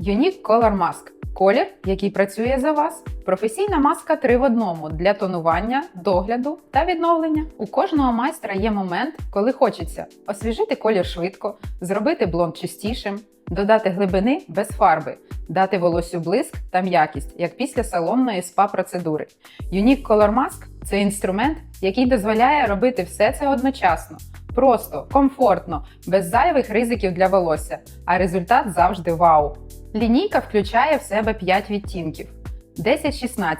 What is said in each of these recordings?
Unique Color Mask колір, який працює за вас. Професійна маска 3 в одному для тонування, догляду та відновлення. У кожного майстра є момент, коли хочеться освіжити колір швидко, зробити блонд чистішим, додати глибини без фарби, дати волосю блиск та м'якість, як після салонної спа-процедури. Unique Color Mask – це інструмент, який дозволяє робити все це одночасно. Просто, комфортно, без зайвих ризиків для волосся, а результат завжди вау. Лінійка включає в себе 5 відтінків: 10-16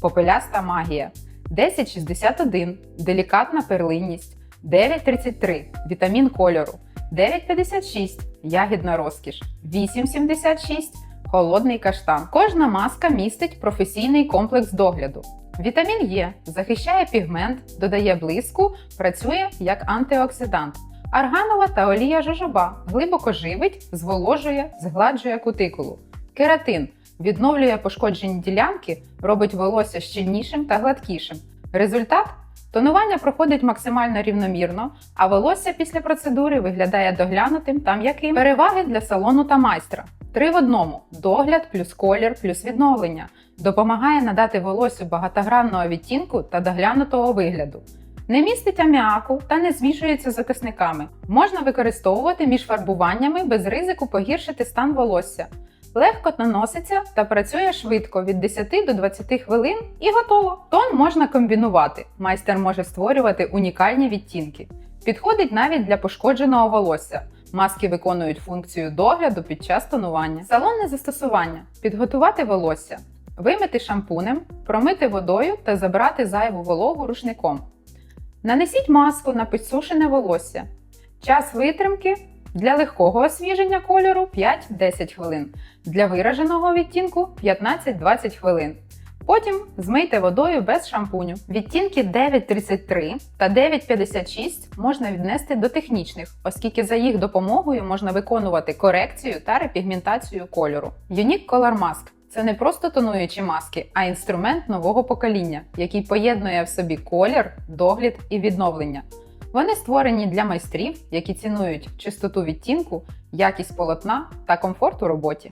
попеляста магія, 10-61 делікатна перлинність, 9-33 вітамін кольору, 9-56 ягідна розкіш, 8-76 холодний каштан. Кожна маска містить професійний комплекс догляду. Вітамін Е захищає пігмент, додає блиску, працює як антиоксидант. Арганова та олія жожоба глибоко живить, зволожує, згладжує кутикулу. Кератин відновлює пошкоджені ділянки, робить волосся щільнішим та гладкішим. Результат тонування проходить максимально рівномірно, а волосся після процедури виглядає доглянутим та м'яким. Переваги для салону та майстра. Три в одному: догляд плюс колір плюс відновлення. Допомагає надати волосю багатогранного відтінку та доглянутого вигляду. Не містить аміаку та не змішується з окисниками. Можна використовувати між фарбуваннями без ризику погіршити стан волосся. Легко наноситься та працює швидко від 10 до 20 хвилин і готово. Тон можна комбінувати. Майстер може створювати унікальні відтінки. Підходить навіть для пошкодженого волосся. Маски виконують функцію догляду під час тонування. Салонне застосування: підготувати волосся, вимити шампунем, промити водою та забрати зайву вологу рушником. Нанесіть маску на підсушене волосся. Час витримки для легкого освіження кольору 5-10 хвилин, для вираженого відтінку 15-20 хвилин. Потім змийте водою без шампуню. Відтінки 9.33 та 9.56 можна віднести до технічних, оскільки за їх допомогою можна виконувати корекцію та репігментацію кольору. Unique Color Mask це не просто тонуючі маски, а інструмент нового покоління, який поєднує в собі колір, догляд і відновлення. Вони створені для майстрів, які цінують чистоту відтінку, якість полотна та комфорт у роботі.